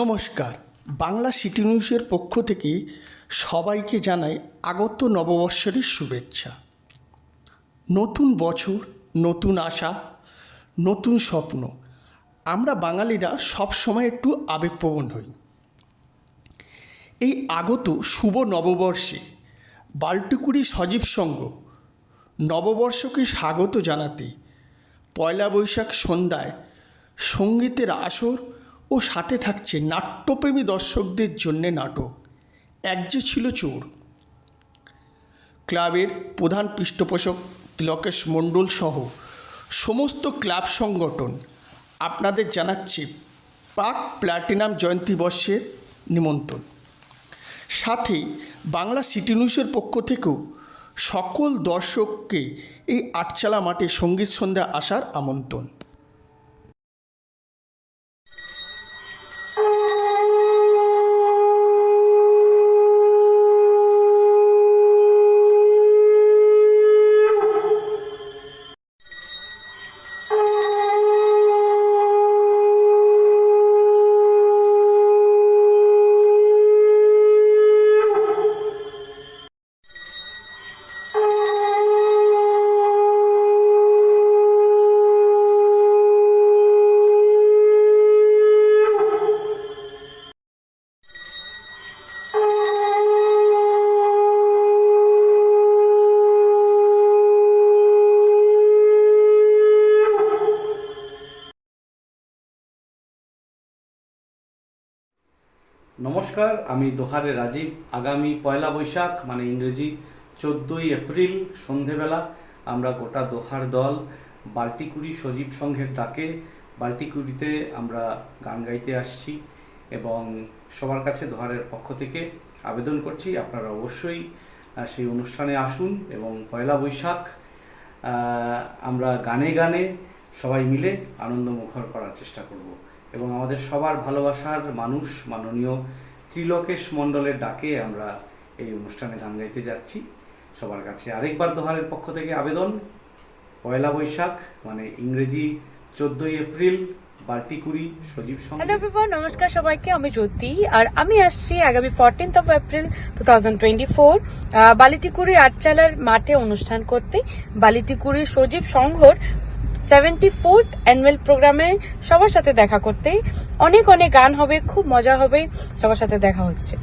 নমস্কার। বাংলা সিটি নিউজের পক্ষ থেকে সবাইকে জানাই আগত নববর্ষের শুভেচ্ছা। নতুন বছর, নতুন আশা, নতুন স্বপ্ন, আমরা বাঙালিরা সবসময় একটু আবেগপ্রবণ হই। এই আগত শুভ নববর্ষে বাল্টিকুড়ি সজীব সংঘ নববর্ষকে স্বাগত জানাতে পয়লা বৈশাখ সন্ধ্যায় সঙ্গীতের আসর ও সাথে থাকছে নাট্যপ্রেমী দর্শকদের জন্যে নাটক। এক যে ছিল চোর। ক্লাবের প্রধান পৃষ্ঠপোষক তিলকেশ মণ্ডল সহ সমস্ত ক্লাব সংগঠন আপনাদের জানাচ্ছে প্রাক প্ল্যাটিনাম জয়ন্তী বর্ষের নিমন্ত্রণ। সাথে বাংলা সিটি নিউজের পক্ষ থেকেও সকল দর্শককে এই আটচালা মাঠে সংগীত সন্ধ্যা আসার আমন্ত্রণ। নমস্কার, আমি দোহারে রাজীব। আগামী পয়লা বৈশাখ মানে ইংরেজি চোদ্দোই এপ্রিল, সন্ধেবেলা, আমরা গোটা দোহার দল বাল্টিকুড়ি সজীব সংঘের ডাকে বাল্টিকুড়িতে আমরা গান গাইতে আসছি এবং সবার কাছে দোহারের পক্ষ থেকে আবেদন করছি, আপনারা অবশ্যই সেই অনুষ্ঠানে আসুন এবং পয়লা বৈশাখ আমরা গানে গানে সবাই মিলে আনন্দ মুখর করার চেষ্টা করব। এবং আমাদের সবার ভালোবাসার মানুষ মাননীয় ত্রিলোকেশ মণ্ডলের ডাকে আমরা এই অনুষ্ঠানে গান গাইতে যাচ্ছি। সবার কাছে আরেকবার দোহারের পক্ষ থেকে আবেদন। পয়লা বৈশাখ মানে ইংরেজি চোদ্দোই April Baltikuri Sajib hello everyone নমস্কার সবাইকে, আমি জ্যোতি। আর আমি আসছি আগামী fourteenth of April two thousand twenty four Balitikuri আটচালার মাঠে অনুষ্ঠান করতে। বালিটিকুড়ি সজীব সংঘর সেভেন্টি ফোর্থ অ্যানুয়াল প্রোগ্রামে সবার সাথে দেখা করতে। অনেক অনেক গান হবে, খুব মজা হবে, সবার সাথে দেখা হচ্ছে।